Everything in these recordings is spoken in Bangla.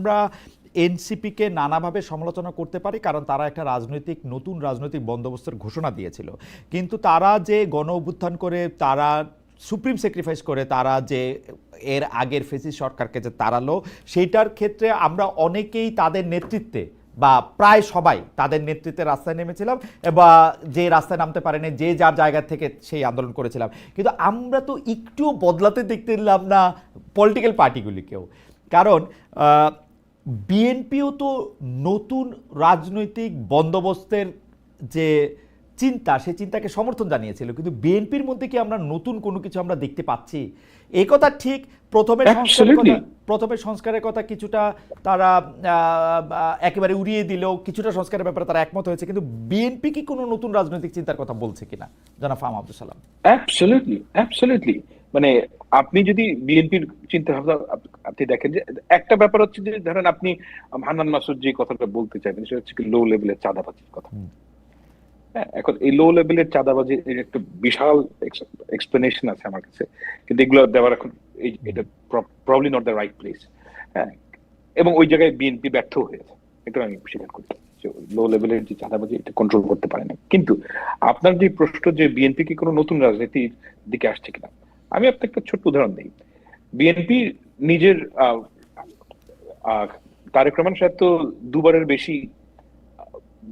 আমরা এনসিপিকে নানাভাবে সমালোচনা করতে পারি, কারণ তারা একটা রাজনৈতিক, নতুন রাজনৈতিক বন্দোবস্তের ঘোষণা দিয়েছিল। কিন্তু তারা যে গণ অভ্যুত্থান করে, তারা সুপ্রিম স্যাক্রিফাইস করে, তারা যে এর আগের ফেসি সরকারকে যে তাড়ালো, সেইটার ক্ষেত্রে আমরা অনেকেই তাদের নেতৃত্বে বা প্রায় সবাই তাদের নেতৃত্বে রাস্তায় নেমেছিলাম বা যে রাস্তায় নামতে পারেনি, যে যার জায়গা থেকে সেই আন্দোলন করেছিলাম। কিন্তু আমরা তো একটুও বদলাতে দেখতে দিলাম না পলিটিক্যাল পার্টিগুলিকেও কারণ বিএনপিও তো নতুন রাজনৈতিক বন্দোবস্তের যে চিন্তা সেই চিন্তাকে সমর্থন জানিয়েছিল। কিন্তু বিএনপির মধ্যে কি আমরা নতুন কোনো কিছু আমরা দেখতে পাচ্ছি? এই কথা ঠিক প্রথমে সংস্কারের কথা প্রথমে সংস্কারের কথা কিছুটা তারা একেবারে উড়িয়ে দিলেও কিছুটা সংস্কারের ব্যাপারে তারা একমত হয়েছে। কিন্তু বিএনপি কি কোনো নতুন রাজনৈতিক চিন্তার কথা বলছে কিনা? জানা Pham Abdul Salam. Absolutely absolutely মানে আপনি যদি বিএনপির চিন্তা ভাবনা আপনি দেখেন যে একটা ব্যাপার হচ্ছে যে ধরেন আপনি হান্নান মাসুদ যে কথাটা বলতে চাইবেন সেটা হচ্ছে লো লেভেলের চাঁদাবাজির কথা। হ্যাঁ এখন এই লো লেভেলের চাঁদাবাজির এর একটা বিশাল এক্সপ্লেনেশন আছে আমার কাছে কিন্তু এগুলো দেওয়ার এখন এই এটা probably not the right place হ্যাঁ এবং ওই জায়গায় বিএনপি ব্যর্থ হয়েছে এটা আমি স্বীকার করি লো লেভেলের যে চাঁদাবাজি এটা কন্ট্রোল করতে পারে না কিন্তু আপনার যে প্রশ্ন যে বিএনপি কি কোনো নতুন রাজনীতির দিকে আসছে কিনা আমি আপনাকে একটা ছোট্ট উদাহরণ দিই। বিএনপি নিজের তারেক রহমান সাহেব তো দুবারের বেশি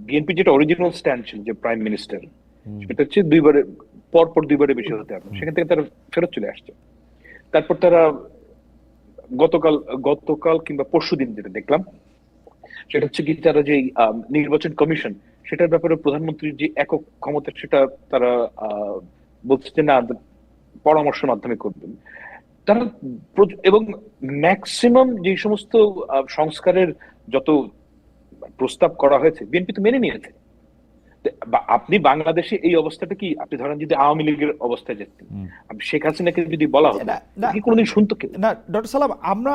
বিএনপি যেটা অরিজিনাল স্ট্যান্ড ছিল যে প্রাইম মিনিস্টার সেটা হচ্ছে দুইবারে পর পর দুইবারে বেশি হতে হবে। সেখান থেকে তারা ফেরত চলে আসছে। তারপর তারা গতকাল গতকাল কিংবা পরশু দিন যেটা দেখলাম সেটা হচ্ছে কি তারা যে নির্বাচন কমিশন সেটার ব্যাপারে প্রধানমন্ত্রীর যে একক ক্ষমতা সেটা তারা আহ, বলছে যে না পরামর্শের মাধ্যমে করবেন তারা এবং ম্যাক্সিমাম যে সমস্ত সংস্কারের যত প্রস্তাব করা হয়েছে বিএনপি তো মেনে নিয়েছে আপনি বাংলাদেশে এই অবস্থাটা কি আপনি ধরেন যদি আওয়ামী লীগের অবস্থায় যেতেন শেখ হাসিনাকে যদি বলা হতো। কি কোনোদিন শুনতো কেউ না ডক্টর সালাম আমরা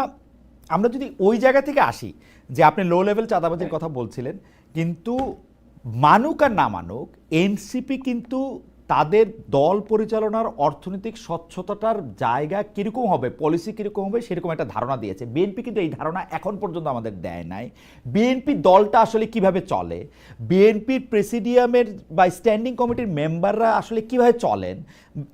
আমরা যদি ওই জায়গা থেকে আসি যে আপনি লো লেভেল চাঁদাবাজির হ্যাঁ। কথা বলছিলেন কিন্তু মানুক আর না মানুক এনসিপি কিন্তু তাদের দল পরিচালনার অর্থনৈতিক স্বচ্ছতাটার জায়গা কীরকম হবে পলিসি কীরকম হবে সেরকম একটা ধারণা দিয়েছে। বিএনপি কিন্তু এই ধারণা এখন পর্যন্ত আমাদের দেয় নাই। বিএনপি দলটা আসলে কীভাবে চলে? বিএনপির প্রেসিডিয়ামের বা স্ট্যান্ডিং কমিটির মেম্বাররা আসলে কীভাবে চলেন?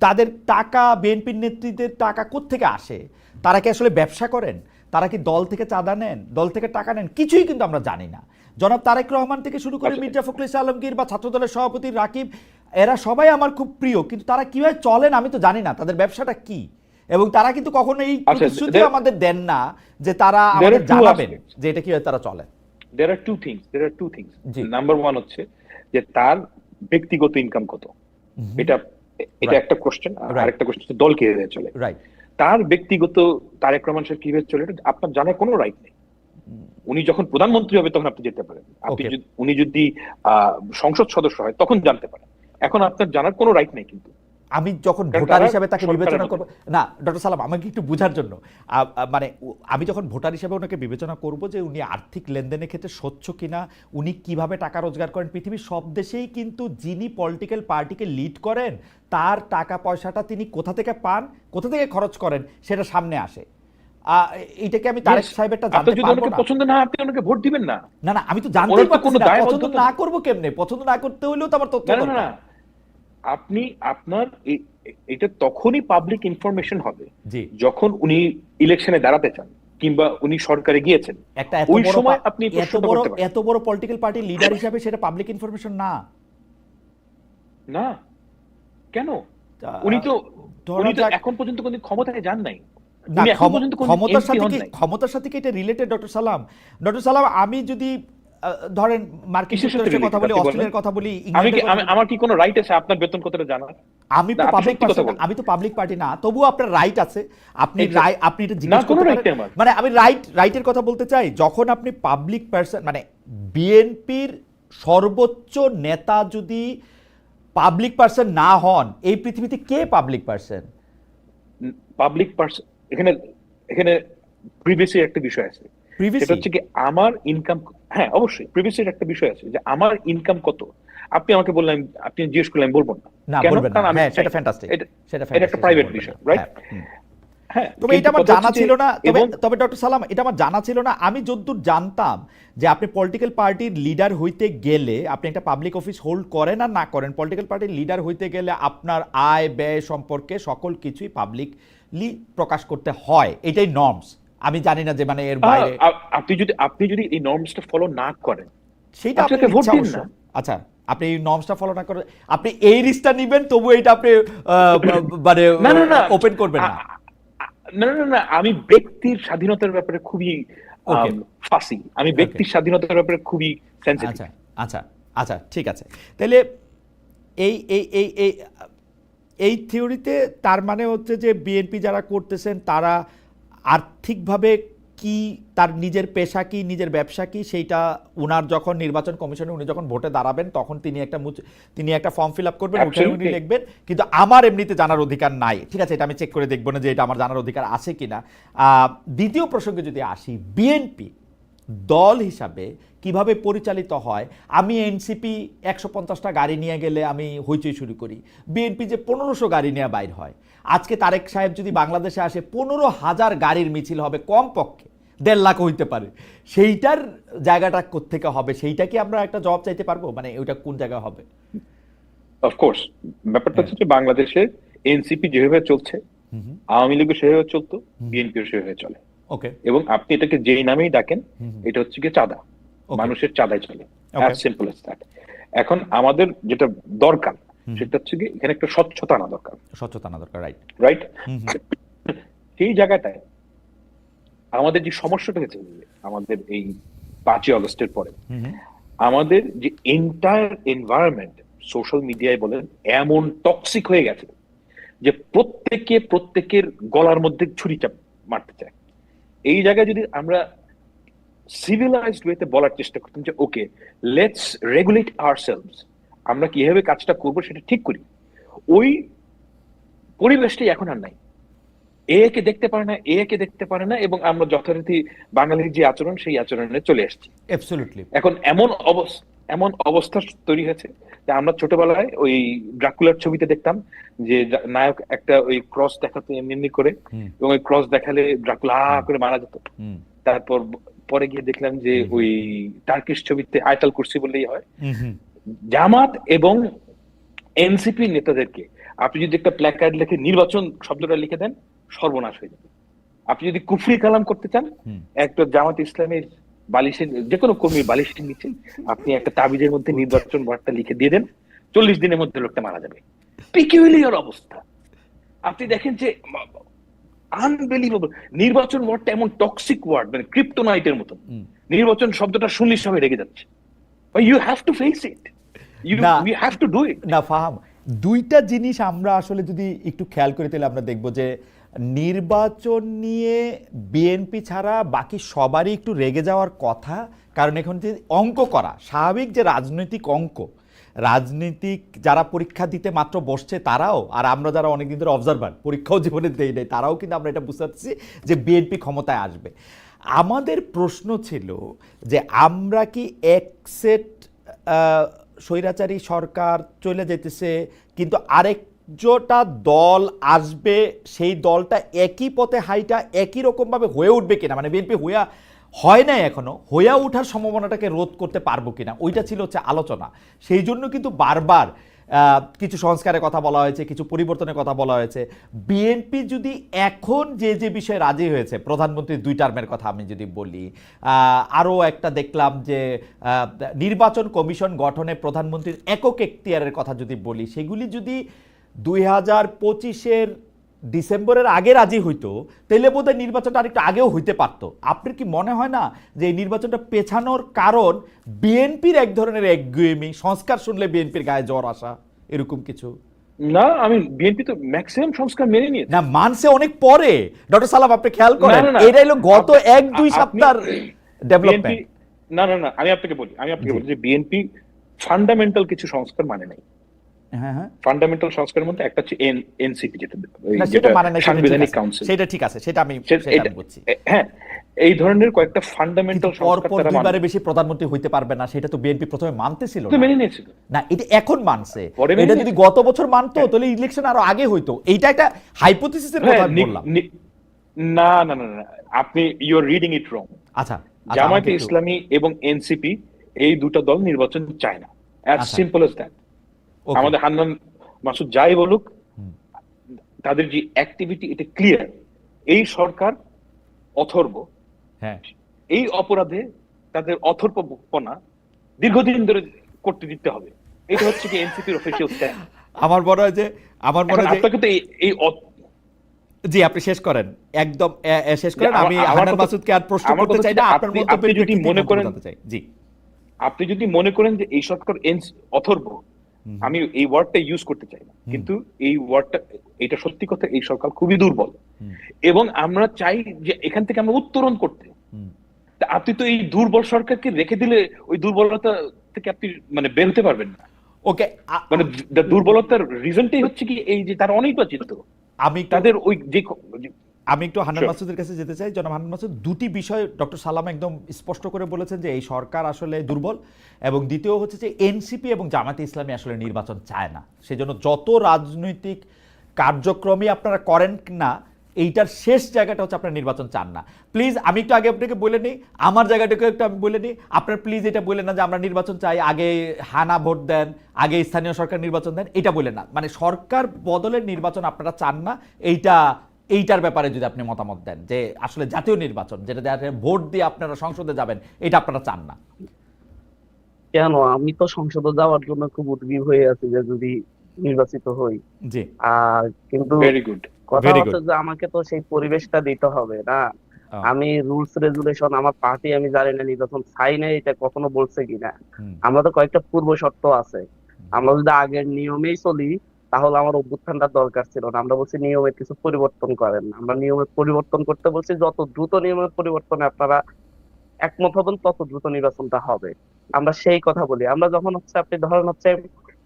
তাদের টাকা বিএনপির নেতৃত্বের টাকা কোত্থেকে আসে? তারা কি আসলে ব্যবসা করেন? তারা কি দল থেকে চাঁদা নেন? দল থেকে টাকা নেন? কিছুই কিন্তু আমরা জানি না। জনাব তারেক রহমান থেকে শুরু করে আচ্ছা। মির্জা ফখরুল আলমগীর বা ছাত্রদলের সভাপতি রাকিব এরা সবাই আমার খুব প্রিয় কিন্তু তারা কীভাবে চলেন আমি তো জানি না তাদের ব্যবসাটা কি? এবং তারা কিন্তু কখনো এই আচ্ছা, প্রতিশ্রুতি আমাদের দেন না যে তারা আমাদের জানাবেন যে এটা কীভাবে তারা চলে। There are two things there are two things number one হচ্ছে যে তার ব্যক্তিগত ইনকাম কত? এটা এটা একটা কোশ্চেন আর. আরেকটা কোশ্চেন দল কীভাবে চলে? রাইট তার ব্যক্তিগত তারেক রহমান সাহেব কীভাবে চলে এটা আপনার জানার কোনো রাইট নেই। উনি যখন প্রধানমন্ত্রী হবে তখন আপনি যেতে পারেন। আপনি যদি উনি যদি আহ, সংসদ সদস্য হয় তখন জানতে পারেন। এখন আপনার জানার কোনো রাইট নেই কিন্তু। আমি যখন ভোটার হিসাবে তাকে বিবেচনা করব না ডক্টর সালাম আমাকে একটু বোঝার জন্য। মানে আমি যখন ভোটার হিসাবে ওনাকে বিবেচনা করব যে উনি আর্থিক লেনদেনের ক্ষেত্রে স্বচ্ছ কিনা উনি কীভাবে টাকা রোজগার করেন পৃথিবীর সব দেশেই কিন্তু যিনি পলিটিক্যাল পার্টিকে লিড করেন তার টাকা পয়সাটা তিনি কোথা থেকে পান কোথা থেকে খরচ করেন সেটা সামনে আসে। আ, এইটাকে আমি তারেক সাহেবেরটা জানতে পারব না। পছন্দ না আপনি ওনাকে ভোট দিবেন না। না না আমি তো জানতেই পারছি না পছন্দ না। করব কেমনে? পছন্দ না করতে হইলেও তো আমার তথ্য না। না আপনি আপনার এটা তখনই পাবলিক ইনফরমেশন হবে যখন উনি ইলেকশনে দাঁড়াতে চান কিংবা উনি সরকারে গিয়েছেন। একটা ওই সময় আপনি এত বড় এত বড় পলিটিক্যাল পার্টির লিডার হিসাবে সেটা পাবলিক ইনফরমেশন না। না। কেন? উনি তো উনি তো এখন পর্যন্ত কোন ক্ষমতায় যান নাই। ক্ষমতার সাথে। ক্ষমতার সাথে কি এটা রিলেটেড ডক্টর সালাম? ডক্টর সালাম আমি যদি ধরেন মার্কিন যুক্তরাষ্ট্রের কথা বলি অস্ট্রেলিয়ার কথা বলি আমি। আমার কি কোনো রাইট আছে আপনার বেতন কতটা জানার আমি তো পাবলিক আমি তো পাবলিক পার্টি না তবুও আপনার রাইট আছে। আপনি রাই আপনি এটা জিজ্ঞেস করতে পারেন। মানে আমি রাইট রাইটের কথা বলতে চাই যখন আপনি পাবলিক পার্সন মানে বিএনপির সর্বোচ্চ নেতা যদি পাবলিক পার্সন না হন এই পৃথিবীতে কে পাবলিক পার্সন পাবলিক পার্সন এখানে এখানে প্রিভিয়াসের একটা বিষয় আছে? সেটা হচ্ছে কি আমার ইনকাম হ্যাঁ অবশ্যই প্রিভিয়াসের একটা বিষয় আছে যে আমার ইনকাম কত? আপনি আমাকে বললেন আপনি জিজ্ঞেস করলেন আমি বলব না। না কেন? কারণ আমি হ্যাঁ সেটা ফ্যান্টাস্টিক এটা- সেটা এটা একটা প্রাইভেট বিষয় রাইট হ্যাঁ। হ্যাঁ তবে এটা আমার জানা ছিল না তবে তবে ডক্টর সালাম এটা আমার জানা ছিল না। আমি যদ্দূর জানতাম যে আপনি পলিটিক্যাল পার্টির লিডার হইতে গেলে আপনি একটা পাবলিক অফিস হোল্ড করেন আর না করেন পলিটিক্যাল পার্টির লিডার হইতে গেলে আপনার আয় ব্যয় সম্পর্কে সকল কিছুই পাবলিকলি প্রকাশ করতে হয়। এটাই নর্মস আমি জানি না যে মানে এর বাইরে আপনি যদি আপনি যদি এই নর্মসটা ফলো না করেন সেইটা আপনাকে ভোট দিন না। আচ্ছা আপনি এই নর্মসটা ফলো না করে আপনি এই রিস্কটা নিবেন তবু এটা আপনি মানে ওপেন করবেন না। না না না আমি ব্যক্তির স্বাধীনতার ব্যাপারে খুবই ফাসি আমি ব্যক্তির স্বাধীনতার ব্যাপারে খুবই সেন্সিটিভ আচ্ছা আচ্ছা আচ্ছা ঠিক আছে। তাহলে এই এই এই এই এই থিওরিতে তার মানে হচ্ছে যে বিএনপি যারা করতেছেন তারা আর্থিকভাবে কি তার নিজের পেশা কি নিজের ব্যবসা কি সেইটা উনার যখন নির্বাচন কমিশনে উনি যখন ভোটে দাঁড়াবেন তখন তিনি একটা মুচ- তিনি একটা ফর্ম ফিল আপ করবেন ওখানে উনি. লিখবেন কিন্তু আমার এমনিতে জানার অধিকার নাই ঠিক আছে এটা আমি চেক করে দেখব না যে এটা আমার জানার অধিকার আছে কিনা দ্বিতীয় প্রসঙ্গে যদি আসি বিএনপি দল হিসাবে কীভাবে পরিচালিত হয়? আমি এনসিপি একশো পঞ্চাশটা গাড়ি নিয়ে গেলে আমি হইচই শুরু করি। বিএনপি যে পনেরোশো গাড়ি নিয়ে বাইর হয়। আজকে তারেক সাহেব যদি বাংলাদেশে আসে পনেরো হাজার গাড়ির মিছিল হবে কম পক্ষে দেড় লাখ হইতে পারে। সেইটার জায়গাটা কোত্থেকে হবে? সেইটা কি আমরা একটা জবাব চাইতে পারব? মানে ওইটা কোন জায়গায় হবে? অফকোর্স ব্যাপারটা হচ্ছে যে বাংলাদেশে এনসিপি যেভাবে চলছে আওয়ামী লীগও সেভাবে চলতো বিএনপিও সেভাবে চলে। ওকে এবং আপনি এটাকে যেই নামেই ডাকেন। এটা হচ্ছে গিয়ে চাঁদা। মানুষের চাঁদায় চলে. অ্যাজ সিম্পল এস দ্যাট এখন আমাদের যেটা দরকার সেটা হচ্ছে কি এখানে একটা স্বচ্ছতা আনা দরকার। স্বচ্ছতা না দরকার রাইট রাইট সেই জায়গাটায় আমাদের যে সমস্যাটা হয়েছে আমাদের এই পাঁচই আগস্টের পরে আমাদের যে এন্টায়ার এনভায়রনমেন্ট সোশ্যাল মিডিয়ায় বলেন এমন টক্সিক হয়ে গেছে যে প্রত্যেকে প্রত্যেকের গলার মধ্যে ছুরি চাপ মারতে চায়। এই জায়গায় যদি আমরা সিভিলাইজড ওয়েতে বলার চেষ্টা করতাম যে ওকে লেটস রেগুলেট আওয়ার আমরা কীভাবে কাজটা করব সেটা ঠিক করি ওই পরিবেশটাই এখন আর নাই। এ কে দেখতে পারে না এ কে দেখতে পারে না এবং আমরা যথারীতি বাঙালির যে আচরণ সেই আচরণে চলে এসেছি। অ্যাবসলিউটলি এখন এমন অবস্থা এমন অবস্থা তৈরি হয়েছে যে আমরা ছোটবেলায় ওই ড্রাকুলার ছবিতে দেখতাম যে নায়ক একটা ওই ক্রস দেখাতো এমনি এমনি করে এবং ওই ক্রস দেখালে ড্রাকুলা করে মারা যেত। তারপর পরে গিয়ে দেখলাম যে ওই টার্কিশ ছবিতে আয়তাল কুরসি বললেই হয়। জামাত এবং এনসিপি নেতাদেরকে আপনি যদি একটা প্ল্যাকার্ড লিখে নির্বাচন শব্দটা লিখে দেন সর্বনাশ হয়ে যাবে। আপনি যদি কুফরি কালাম করতে চান একটা জামাত ইসলামের বালিশের যে কোনো কর্মীর বালিশের নিচে আপনি একটা তাবিজের মধ্যে নির্বাচন ওয়ার্ডটা লিখে দিয়ে দেন চল্লিশ দিনের মধ্যে লোকটা মারা যাবে। পিকিউলিয়ার অবস্থা। আপনি দেখেন যে আনবিলিভেবল নির্বাচন ওয়ার্ডটা এমন টক্সিক ওয়ার্ড মানে ক্রিপ্টোনাইটের মতো। নির্বাচন শব্দটা শুনলে সবাই রেগে যাচ্ছে। You have to face it you. Have to do it না ফাহাম দুইটা জিনিস আমরা আসলে যদি একটু খেয়াল করে তাহলে আমরা দেখব যে নির্বাচন নিয়ে বিএনপি ছাড়া বাকি সবারই একটু রেগে যাওয়ার কথা, কারণ এখন যে অঙ্ক করা, স্বাভাবিক যে রাজনৈতিক অঙ্ক, রাজনীতিক যারা পরীক্ষা দিতে মাত্র বসছে তারাও, আর আমরা যারা অনেকদিন ধরে অবজারভার পরীক্ষাও জীবনে দেই নাই, তারাও কিন্তু আমরা এটা বুঝতে পারছি যে বিএনপি ক্ষমতায় আসবে। আমাদের প্রশ্ন ছিল যে আমরা কি এক সেট স্বৈরাচারী সরকার চলে যেতেছে, কিন্তু আরেকটা দল আসবে, সেই দলটা একই পথে হাইটা একই রকমভাবে হয়ে উঠবে কিনা? মানে বিএনপি হইয়া, হয় নাই এখনও, হইয়া ওঠার সম্ভাবনাটাকে রোধ করতে পারব কিনা? ওইটা ছিল হচ্ছে আলোচনা। সেই জন্য কিন্তু বারবার কিছু সংস্কারের কথা বলা হয়েছে, কিছু পরিবর্তনের কথা বলা হয়েছে। বিএনপি যদি এখন যে যে বিষয়ে রাজি হয়েছে প্রধানমন্ত্রীর দুই টার্মের কথা আমি যদি বলি আরও একটা দেখলাম যে নির্বাচন কমিশন গঠনে প্রধানমন্ত্রীর একক এখতিয়ারের কথা যদি বলি, সেগুলি যদি দুই হাজার পঁচিশের ডিসেম্বরের আগে রাজি হইতো তাহলে বোধহয় নির্বাচনটা আরেকটু আগেও হইতে পারতো। আপনার কি মনে হয় না যে এই নির্বাচনটা পেছানোর কারণ বিএনপির এক ধরনের একগুয়েমি সংস্কার শুনলে বিএনপির গায়ে জ্বর আসা এরকম কিছু? না আমি বিএনপি তো ম্যাক্সিমাম সংস্কার মেনে নিয়েছে। না মানছে অনেক পরে। ডক্টর সালাম আপনি খেয়াল করেন। এটা হলো গত এক দুই সপ্তাহ ডেভেলপমেন্ট না না না আমি আপনাকে বলি আমি আপনাকে। বলি যে বিএনপি ফান্ডামেন্টাল কিছু সংস্কার মানে নাই। হ্যাঁ হ্যাঁ। ফান্ডামেন্টাল সংস্কারের মধ্যে একটা হচ্ছে এনসিপি যেটা সেটা মানে না সাংবিধানিক কাউন্সিল সেটা ঠিক আছে সেটা আমি সেটা বুঝছি। হ্যাঁ এই ধরনের কয়েকটা ফান্ডামেন্টাল সংস্কার তারা মানে- বেশি প্রধানমন্ত্রী হইতে পারবে না সেটা তো বিএনপি প্রথমে মানতেছিল না। মেনে নিয়েছিল। না এটা এখন মানছে। এটা যদি গত বছর মানতো তাহলে ইলেকশন আরও আগে হইতো। এইটা একটা হাইপোথিসিসের কথা হ্যাঁ নি- বললাম। না না না না আপনি ইউ আর রিডিং ইট রং আচ্ছা আচ্ছা, জামায়াতে ইসলামী এবং এনসিপি এই দুটো দল নির্বাচন চায় না। অ্যাজ। সিম্পল এস দ্যাট আমাদের হান্নান মাসুদ যাই বলুক তাদের যে অ্যাক্টিভিটি এটা ক্লিয়ার এই সরকার অথর্ব। হ্যাঁ। এই অপরাধে তাদের অথর্বপনা দীর্ঘদিন ধরে করতে দিতে হবে। এটা হচ্ছে কি এনসিপির অফিসিয়াল স্ট্যান্ড আমার মনে হয় যে আমার মনে হয় আপনাকে তো এই- জি আপনি শেষ করেন। একদম শেষ করেন। আমি আমার মাসুদকে আর প্রশ্ন করতে চাই না। আপনার আপনি- যদি মনে করেন- জি। আপনি যদি মনে করেন যে এই সরকার এনস- অথর্ব। আমি এই ওয়ার্ডটা ইউজ করতে চাই না। কিন্তু এই ওয়ার্ডটা এটা সত্যি কথা এই সরকার খুবই দুর্বল। এবং আমরা চাই যে এখান থেকে আমরা উত্তরণ করতে। আপনি তো এই দুর্বল সরকারকে রেখে দিলে ওই দুর্বলতা থেকে আপনি মানে বের হতে পারবেন না। ওকে মানে দুর্বলতার রিজনটাই হচ্ছে কি এই যে তারা অনির্বাচিত? আমি তাদের ওই যে যে- আমি একটু হান্নান Sure. মাসুদের কাছে যেতে চাই। জনাব হান্নান মাসুদ দুটি বিষয় ডক্টর সালাম একদম স্পষ্ট করে বলেছেন যে এই সরকার আসলে দুর্বল এবং দ্বিতীয় হচ্ছে যে এনসিপি এবং জামাতে ইসলামী আসলে নির্বাচন চায় না। সেজন্য যত রাজনৈতিক কার্যক্রমই আপনারা করেন না এইটার শেষ জায়গাটা হচ্ছে আপনার নির্বাচন চান না। প্লিজ আমি একটু আগে আপনাকে বলে নিই আমার জায়গাটাকে একটু আমি বলে নিই। আপনার প্লিজ এটা বলে না যে আমরা নির্বাচন চাই আগে হানা ভোট দেন আগে স্থানীয় সরকার নির্বাচন দেন এটা বলে না। মানে সরকার বদলের নির্বাচন আপনারা চান না এইটা এইটার ব্যাপারে যদি আপনি মতামত দেন যে আসলে জাতীয় নির্বাচন যেটা ভোট দিয়ে আপনারা সংসদে যাবেন এটা আপনারা চান না। কেন? আমি তো সংসদে যাওয়ার জন্য খুব উদ্গ্রীব হয়ে আছি যে যদি নির্বাচিত হই। জি। আর কিন্তু ভেরি গুড কথা হচ্ছে যে আমাকে তো সেই পরিবেশটা দিতে হবে না। আমি রুলস রেজুলেশন আমার পার্টি আমি জানি না নির্বাচন চাই না এটা কখনো বলছে কিনা। আমরা তো কয়েকটা পূর্ব শর্ত আছে। আমরা যদি আগের নিয়মেই চলি তাহলে আমার অভ্যুত্থানটা দরকার ছিল না। আমরা বলছি নিয়মের কিছু পরিবর্তন করেন। আমরা নিয়মের পরিবর্তন করতে বলছি, যত দ্রুত নিয়মের পরিবর্তনে আপনারা একমত হবেন, তত দ্রুত নির্বাচনটা হবে। আমরা সেই কথা বলি। আমরা যখন হচ্ছে, আপনি ধরেন হচ্ছে,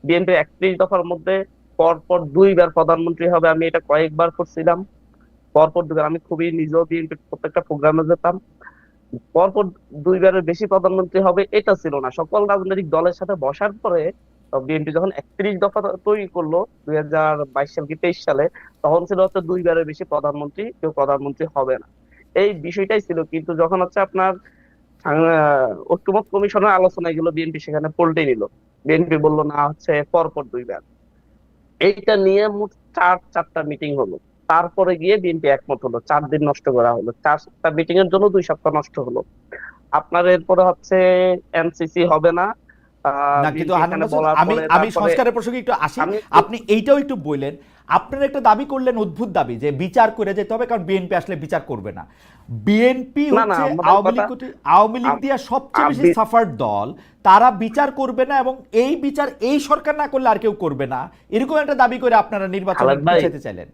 বিএনপি একত্রিশ দফার মধ্যে পরপর দুইবার প্রধানমন্ত্রী হবে, আমি এটা কয়েকবার করছিলাম। পরপর দুইবার। আমি খুবই নিজেও বিএনপির প্রত্যেকটা প্রোগ্রামে যেতাম। পরপর দুইবারের বেশি প্রধানমন্ত্রী হবে, এটা ছিল না। সকল রাজনৈতিক দলের সাথে বসার পরে বিএনপি যখন একত্রিশ দফা তৈরি করল, দুই হাজার বাইশ সাল কি তেইশ সালে, তখন ছিল হচ্ছে দুইবারের বেশি প্রধানমন্ত্রী, কেউ প্রধানমন্ত্রী হবে না। এই বিষয়টাই ছিল, কিন্তু যখন হচ্ছে আপনার ঐক্যমত কমিশনের আলোচনায় গেল বিএনপি সেখানে পল্টে নিল। বিএনপি বলল, না, হচ্ছে পরপর দুইবার। এইটা নিয়ে মোট চার, চারটা মিটিং হলো। তারপরে গিয়ে বিএনপি একমত হলো, চার দিন নষ্ট করা হলো। চারটা মিটিং এর জন্য দুই সপ্তাহ নষ্ট হলো। আপনার এরপরে হচ্ছে এনসিসি হবে না না কিন্তু আমি আমি সংস্কারের প্রসঙ্গে একটু আসি। আপনি এইটাও একটু বললেন আপনারা একটা দাবি করলেন অদ্ভুত দাবি যে বিচার করে যেতে হবে কারণ বিএনপি আসলে বিচার করবে না। বিএনপি হচ্ছে আওয়ামী লীগ আওয়ামী লীগ দিয়ে সবচেয়ে বেশি সাফার দল। তারা বিচার করবে না এবং এই বিচার এই সরকার না করলে আর কেউ করবে না। এরকম একটা দাবি করে আপনারা নির্বাচন। পিছাতে চাইলেন।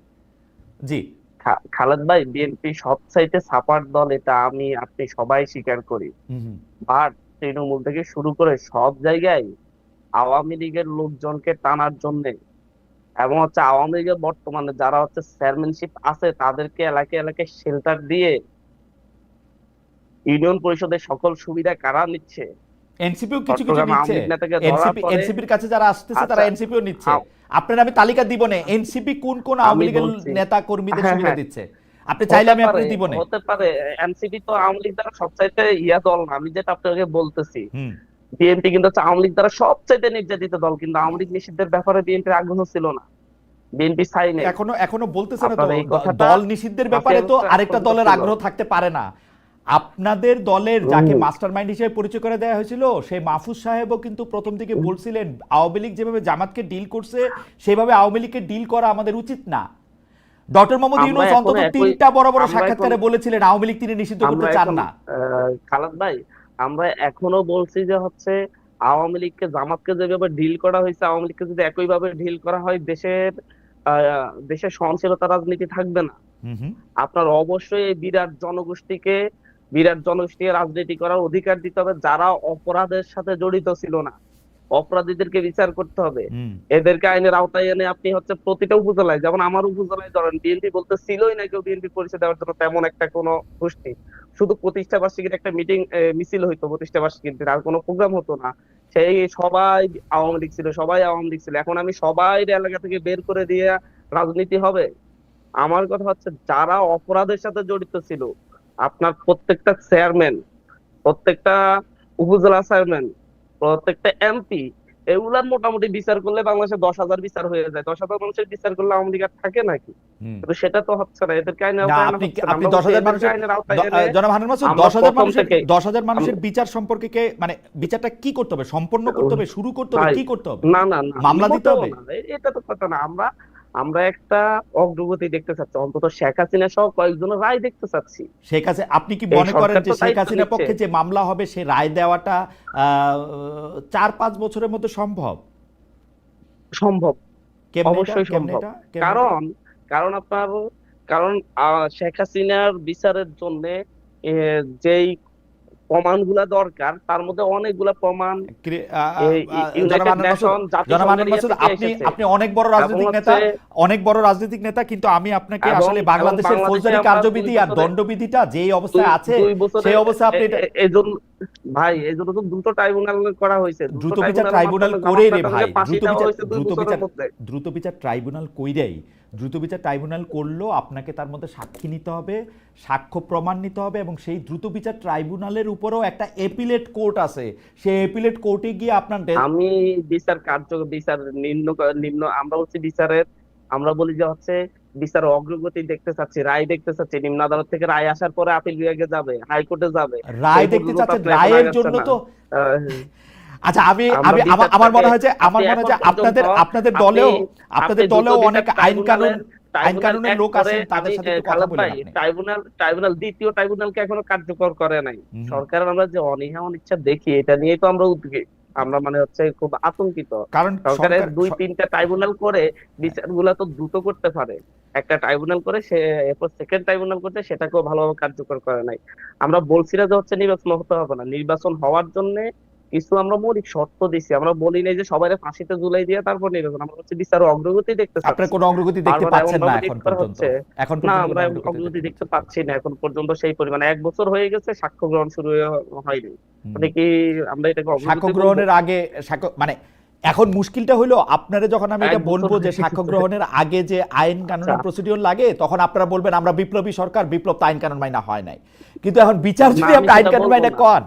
জি। খা- খালেদ ভাই বিএনপি সবচাইতে সাপার দল এটা আমি আপনি সবাই স্বীকার করি। বাট তৃণমূল থেকে শুরু করে সব জায়গায় আওয়ামী লীগের লোকজনকে টানার জন্য এবং হচ্ছে আওয়ামী লীগের বর্তমানে যারা হচ্ছে চেয়ারম্যানশিপ আছে তাদেরকে এলাকায় এলাকায় শেল্টার দিয়ে ইউনিয়ন পরিষদের সকল সুবিধা কারা নিচ্ছে? এনসিপিও কিছু কিছু নিচ্ছে। এনসিপির কাছে যারা আসতেছে তারা আচ্ছা, এনসিপিও নিচ্ছে। আও- আপনার আমি তালিকা দিব না এনসিপি কোন কোন আওয়ামী লীগের নেতা কর্মীদের হ্যাঁ, সুবিধা হ্যাঁ। দিচ্ছে? আপনি চাইলে আমি আপনাকে দিব না হতে পারে। এনসিপি তো আওয়ামী লীগ দ্বারা সবচাইতে ইয়া দল না আমি যেটা আপনাকে বলতেছি। বিএনপি কিন্তু আওয়ামী লীগ দ্বারা সবচাইতে নির্যাতিত দল কিন্তু আওয়ামী লীগ নিষিদ্ধের ব্যাপারে বিএনপির আগ্রহ ছিল না। বিএনপি চাই নাই। এখনও এখনও বলতেছে না তো দল নিষিদ্ধের ব্যাপারে তো আরেকটা দলের আগ্রহ থাকতে পারে না। আপনাদের দলের যাকে হুম। মাস্টার মাইন্ড হিসেবে পরিচয় করে দেওয়া হয়েছিল সেই মাহফুজ সাহেবও কিন্তু প্রথম দিকে বলছিলেন আওয়ামী লীগ যেভাবে জামাতকে ডিল করছে সেভাবে আওয়ামী লীগকে ডিল করা আমাদের উচিত না। ডক্টর মোহাম্মদ ইউনুস অন্তত তিনটা বড় বড় সাক্ষাৎকারে বলেছিলেন আওয়ামী লীগ তিনি নিষিদ্ধ করতে চান না। খালেদ ভাই আমরা এখনও বলছি যে হচ্ছে আওয়ামী লীগকে জামাতকে যেভাবে ডিল করা হয়েছে আওয়ামী লীগকে যদি একইভাবে ডিল করা হয় দেশের আহ, দেশের সহনশীলতা রাজনীতি থাকবে না। আপনার অবশ্যই এই বিরাট জনগোষ্ঠীকে বিরাট জনগোষ্ঠীকে রাজনীতি করার অধিকার দিতে হবে যারা অপরাধের সাথে জড়িত ছিল না। অপরাধীদেরকে বিচার করতে হবে। এদেরকে আইনের আওতায় এনে আপনি হচ্ছে প্রতিটা উপজেলায় যেমন আমার উপজেলায় ধরেন বিএনপি বলতে ছিলই না কেউ বিএনপি পরিচয় দেওয়ার জন্য তেমন একটা কোনো গোষ্ঠী। শুধু প্রতিষ্ঠা বার্ষিকীর একটা মিটিং মিছিল হইতো প্রতিষ্ঠা বার্ষিকীর আর কোনো প্রোগ্রাম হতো না। সেই সবাই আওয়ামী লীগ ছিল সবাই আওয়ামী লীগ ছিল। এখন আমি সবাই এলাকা থেকে বের করে দিয়ে রাজনীতি হবে। আমার কথা হচ্ছে যারা অপরাধের সাথে জড়িত ছিল আপনার প্রত্যেকটা চেয়ারম্যান প্রত্যেকটা উপজেলা চেয়ারম্যান প্রত্যেকটা এমপি এগুলা মোটামুটি বিচার করলে বাংলাদেশে দশ হাজার বিচার হয়ে যায়। দশ হাজার মানুষের বিচার করলে আওয়ামী লীগ থাকে নাকি কিন্তু সেটা তো হচ্ছে না এদের আইনের আপনি দশ হাজার মানুষের জনাব মাসুদ দশ হাজার মানুষের দশ হাজার মানুষের বিচার সম্পর্কে মানে বিচারটা কি করতে হবে? সম্পন্ন করতে হবে? শুরু করতে হবে? কি করতে হবে? না না মামলা দিতে হবে? না। এটা তো কথা না। আমরা আমরা একটা অগ্রগতি দেখতে চাচ্ছি। অন্তত শেখ হাসিনা সহ কয়েকজনের রায় দেখতে চাচ্ছি। শেখ হাসিনা আপনি কি মনে করেন যে শেখ হাসিনার পক্ষে যে মামলা হবে সে রায় দেওয়াটা চার পাঁচ বছরের মধ্যে সম্ভব? সম্ভব। অবশ্যই সম্ভব। কারণ কারণ আপনার কারণ শেখ হাসিনার বিচারের জন্য যেই প্রমাণগুলা দরকার তার মধ্যে অনেকগুলা প্রমাণ আপনি আপনি অনেক বড় রাজনৈতিক নেতা অনেক বড় রাজনৈতিক নেতা কিন্তু আমি আপনাকে আসলে বাংলাদেশের ফৌজদারি কার্যবিধি আর দণ্ডবিধিটা যে অবস্থায় আছে সেই অবস্থায় আপনি এজন্য ভাই এই জন্য তো দ্রুত ট্রাইব্যুনাল করা হয়েছে। দ্রুত বিচার ট্রাইব্যুনাল করে রে ভাই দ্রুত বিচার দ্রুত বিচার মধ্যে। দ্রুত বিচার ট্রাইব্যুনাল কইরাই। দ্রুত বিচার ট্রাইব্যুনাল করল আপনাকে তার মধ্যে সাক্ষী নিতে হবে সাক্ষ্য প্রমাণ নিতে হবে এবং সেই দ্রুত বিচার ট্রাইব্যুনালের উপরেও একটা এপিলেট কোর্ট আছে। সেই এপিলেট কোর্টে গিয়ে আপনার আমি বিচার কার্য বিচার নিম্ন নিম্ন আমরা বলছি বিচারের আমরা বলি যে হচ্ছে বিচার অগ্রগতি দেখতে চাচ্ছি রায় দেখতে চাচ্ছি নিম্ন আদালত থেকে রায় আসার পরে আপিল বিভাগে যাবে হাইকোর্টে যাবে। রায় দেখতে চাচ্ছেন রায়ের জন্য তো আচ্ছা আমি আমরা আমি আমার- মনে হয় যে আমার মনে হয় যে আপনাদের আপনাদের দলেও আপনাদের দলেও অনেক আইন কানুন আইন কানুনের লোক আছেন তাদের সাথে কথা। ট্রাইব্যুনাল ট্রাইব্যুনাল দ্বিতীয় ট্রাইব্যুনালকে এখনও কার্যকর করে নাই। সরকারের আমরা যে অনীহা অনিচ্ছা দেখি এটা নিয়েই তো আমরা উদ্বেগ আমরা মানে হচ্ছে খুব আতঙ্কিত। কারণ সরকারের দুই তিনটা ট্রাইব্যুনাল করে বিচারগুলো তো দ্রুত করতে পারে। একটা ট্রাইব্যুনাল করে সে এরপর সেকেন্ড ট্রাইব্যুনাল করতে সেটাকেও ভালোভাবে কার্যকর করে নাই। আমরা বলছি না যে হচ্ছে নির্বাচন হতে হবে না। নির্বাচন হওয়ার জন্য কিছু আমরা মৌলিক শর্ত দিছি আমরা বলি নাই যে সবাই ফাঁসিতে ঝুলাই দিয়ে তারপর নির্বাচন। আমরা হচ্ছে বিচার অগ্রগতি দেখতে আপনি কোনো অগ্রগতি দেখতে পাচ্ছেন না এখন পর্যন্ত? এখন না আমরা অগ্রগতি দেখতে পাচ্ছি না এখন পর্যন্ত সেই পরিমাণে। এক বছর হয়ে গেছে সাক্ষ্য গ্রহণ শুরু হয়ে- হয়নি। মানে কি আমরা এটাকে সাক্ষ্য গ্রহণের আগে সাক্ষ্য মানে এখন মুশকিলটা হলো আপনারা যখন আমি এটা বলব যে সাক্ষ্য গ্রহণের আগে যে আইন কানুন আচ্ছা। প্রসিডিওর লাগে তখন আপনারা বলবেন আমরা বিপ্লবী সরকার বিপ্লব তো আইন কানুন মাইনা হয় নাই কিন্তু এখন বিচার যদি আপনি আইন কানুন মাইনা। কন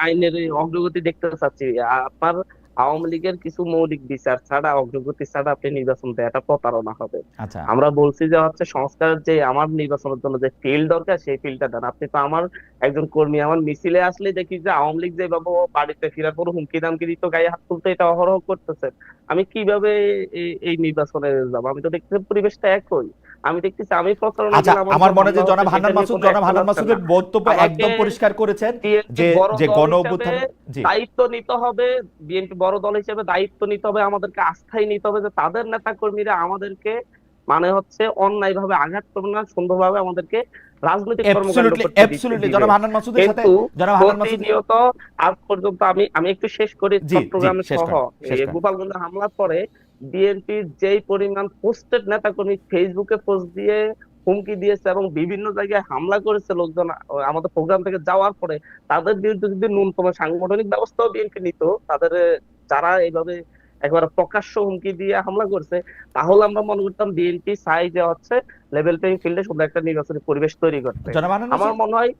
আইনের অগ্রগতি দেখতে চাচ্ছি আপনার আওয়ামী লীগের কিছু মৌলিক বিচার ছাড়া অগ্রগতি ছাড়া আপনি নির্বাচন দেওয়াটা প্রতারণা হবে। আচ্ছা। আমরা বলছি যে হচ্ছে সংস্কারের যে আমার নির্বাচনের জন্য যে ফিল্ড দরকার সেই ফিল্ডটা দেন। আপনি তো আমার একজন কর্মী আমার মিছিলে আসলে দেখি যে আওয়ামী লীগ যেভাবে ও বাড়িতে ফেরার পর হুমকি দামকি দিত গায়ে হাত তুলতে এটা অহরহ করতেছে। আমি কীভাবে এই- এই নির্বাচনে যাব? আমি তো দেখতেছি পরিবেশটা একই। আমি দেখতেছি আমি প্রচারণা আচ্ছা আমার মনে হয় যে জনাব মাসুদ জনাব মাসুদের বক্তব্য একদম পরিষ্কার করেছেন যে যে গণ দায়িত্ব নিতে হবে বিএনপি বড় দল হিসেবে দায়িত্ব নিতে হবে আমাদেরকে আস্থায় নিতে হবে যে তাদের নেতা কর্মীরা আমাদেরকে মানে হচ্ছে অন্যায় ভাবে আঘাত করবে না সুন্দরভাবে আমাদেরকে রাজনৈতিক। জনাব হান্নান মাসুদের সাথে জনাব হান্নান মাসুদ আজ পর্যন্ত আমি আমি একটু শেষ করি জি, জি, চট্টগ্রামে সহ। গোপালগঞ্জে হামলার পরে বিএনপির যেই পরিমাণ পোস্টেড নেতাকর্মী ফেসবুকে পোস্ট দিয়ে হুমকি দিয়েছে এবং বিভিন্ন জায়গায় হামলা করেছে লোকজন, আমাদের প্রোগ্রাম থেকে যাওয়ার পরে, তাদের বিরুদ্ধে যদি ন্যূনতম সাংগঠনিক ব্যবস্থাও বিএনপি নিত, তাদের, যারা এইভাবে একেবারে প্রকাশ্য হুমকি দিয়ে হামলা করছে তাহলে আমরা মনে করতাম বিএনপি চাই যে হচ্ছে লেভেল প্লেইং ফিল্ডে শুধু একটা নির্বাচনী পরিবেশ তৈরি করতে আমার মনে হয়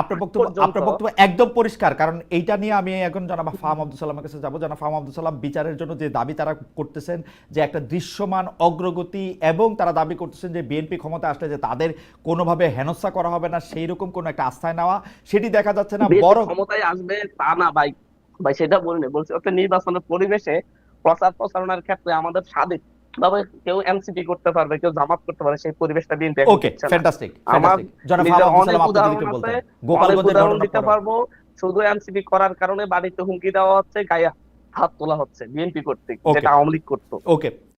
আপনার বক্তব্য আপনার বক্তব্য একদম পরিষ্কার কারণ এইটা নিয়ে আমি এখন জনাব ফাহাম আব্দুল সালামের কাছে যাব। জনাব ফাহাম আব্দুল সালাম বিচারের জন্য যে দাবি তারা করতেছেন যে একটা দৃশ্যমান অগ্রগতি এবং তারা দাবি করতেছেন যে বিএনপি ক্ষমতা আসলে যে তাদের কোনোভাবে হেনস্থা করা হবে না সেই রকম কোনো একটা আস্থায় নেওয়া সেটি দেখা যাচ্ছে না বড় ক্ষমতায় আসবে তা না ভাই। ভাই সেটা বলিনি বলছি একটা নির্বাচনের পরিবেশে প্রচার প্রচারণার ক্ষেত্রে আমাদের স্বাধীন। কেউ এনসিপি করতে পারবে কেউ জামাত করতে পারে সেই পরিবেশটা বিএনপি ওকে ফ্যান্টাস্টিক আমার অনেক আছে, উদাহরণ দিতে পারব শুধু এনসিপি করার কারণে বাড়িতে হুমকি দেওয়া হচ্ছে গায়ে হাত তোলা হচ্ছে বিএনপি কর্তৃক যেটা আওয়ামী লীগ করতো। ওকে